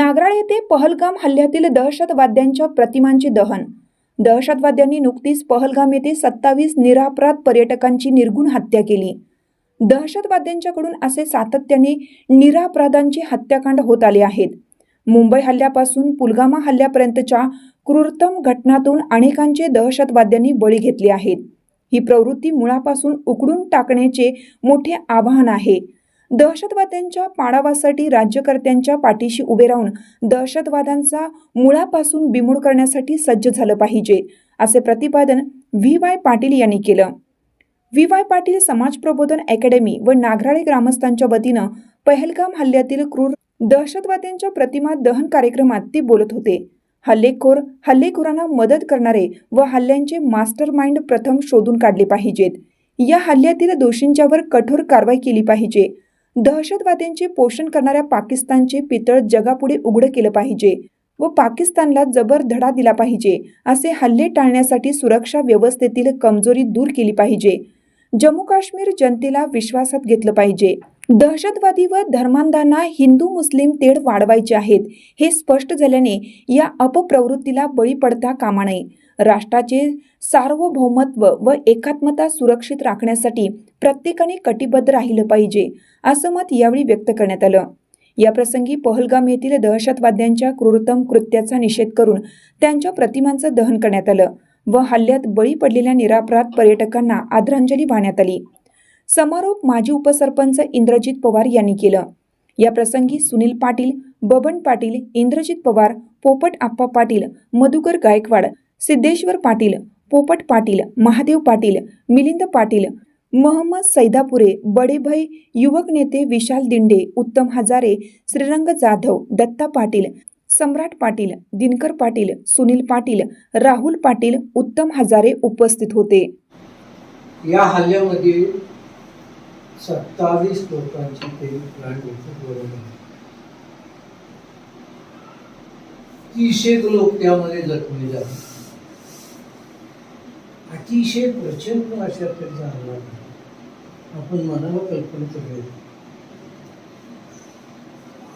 नागराळ येथे पहलगाम हल्ल्यातील दहशतवाद्यांच्या प्रतिमांचे दहन. दहशतवाद्यांनी नुकतीच पहलगाम येथे सत्तावीस निरापराध पर्यटकांची निर्गुण हत्या केली. दहशतवाद्यांच्याकडून असे सातत्याने निरापराधांचे हत्याकांड होत आले आहेत. मुंबई हल्ल्यापासून पुलगामा हल्ल्यापर्यंतच्या क्रूरतम घटनातून अनेकांचे दहशतवाद्यांनी बळी घेतले आहेत. ही प्रवृत्ती मुळापासून उकडून टाकण्याचे मोठे आवाहन आहे. दहशतवाद्यांच्या पाडावासाठी राज्यकर्त्यांच्या पाठीशी उभे राहून दहशतवादांचा मुळापासून बिमोड करण्यासाठी सज्ज झालं पाहिजे असे प्रतिपादन व्ही. वाय. पाटील यांनी केलं. व्ही. वाय. पाटील समाज प्रबोधन अकॅडमी व नागराळे ग्रामस्थांच्या वतीनं पहलगाम हल्ल्यातील क्रूर दहशतवाद्यांच्या प्रतिमा दहन कार्यक्रमात ते बोलत होते. हल्लेखोर हल्लेखोरांना मदत करणारे व हल्ल्यांचे मास्टर माइंड प्रथम शोधून काढले पाहिजेत. या हल्ल्यातील दोषींच्यावर कठोर कारवाई केली पाहिजे दहशतवाद्यांचे पोषण करणाऱ्या पाकिस्तानचे पितळ जगापुढे उघडं केलं पाहिजे व पाकिस्तानला जबर धडा दिला पाहिजे असे हल्ले टाळण्यासाठी सुरक्षा व्यवस्थेतील कमजोरी दूर केली पाहिजे. जम्मू काश्मीर जनतेला विश्वासात घेतलं पाहिजे. दहशतवादी व धर्मांधांना हिंदू मुस्लिम तेढ वाढवायचे आहेत हे स्पष्ट झाल्याने या अपप्रवृत्तीला बळी पडता कामा नये. राष्ट्राचे सार्वभौमत्व व एकात्मता सुरक्षित राखण्यासाठी प्रत्येकाने कटिबद्ध राहिलं पाहिजे असं मत यावेळी व्यक्त करण्यात आलं. या प्रसंगी पहलगाम येथील दहशतवाद्यांच्या क्रूरतम कृत्याचा निषेध करून त्यांच्या प्रतिमांचं दहन करण्यात आलं व हल्ल्यात बळी पडलेल्या निरापराध पर्यटकांना आदरांजली वाहण्यात आली. समारोप माजी उपसरपंच इंद्रजित पवार यांनी केलं. या प्रसंगी सुनील पाटील बबन पाटील इंद्रजित पवार पोपट आप्पा पाटील मधुकर गायकवाड सिद्धेश्वर पाटील पोपट पाटील महादेव पाटील मिलिंद पाटील महम्मद सैदापुरे बडेभाई युवक नेते विशाल दिंडे उत्तम हजारे श्रीरंग जाधव दत्ता पाटील सम्राट पाटील दिनकर पाटील सुनील पाटील राहुल पाटील उत्तम हजारे उपस्थित होते. या हल्ल्यामध्ये सत्तावीस लोकांची ते तीसशे लोक त्यामध्ये जखमी झाले. अतिशय प्रचंड अशा त्याचा हल्ला आपण मनाला कल्पना करूया.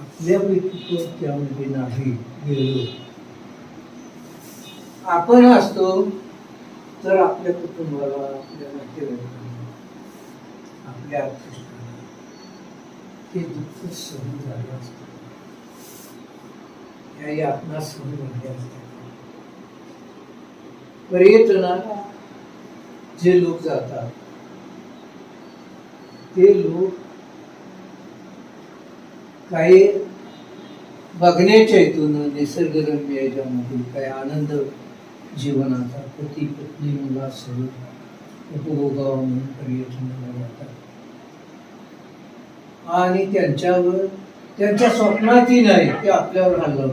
आपल्यापैकी कोण त्यामध्ये नाही गेलो. आपण असतो तर आपल्या कुटुंबाला आपल्या नातेवाईकांना आपल्या आर्थिस्टांना ते दुःख सहन झालं असतं. या यातना सहन झाल्या असत्या पर्यटनाला जे लोक जातात ते लोक काही बघण्याच्या हेतून निसर्गरम्य याच्यामध्ये काही आनंद जीवनाचा पती पत्नी मुलासह उपभोगावा म्हणून पर्यटनाला जातात आणि त्यांच्यावर त्यांच्या स्वप्नातही नाही ते आपल्यावर हल्ला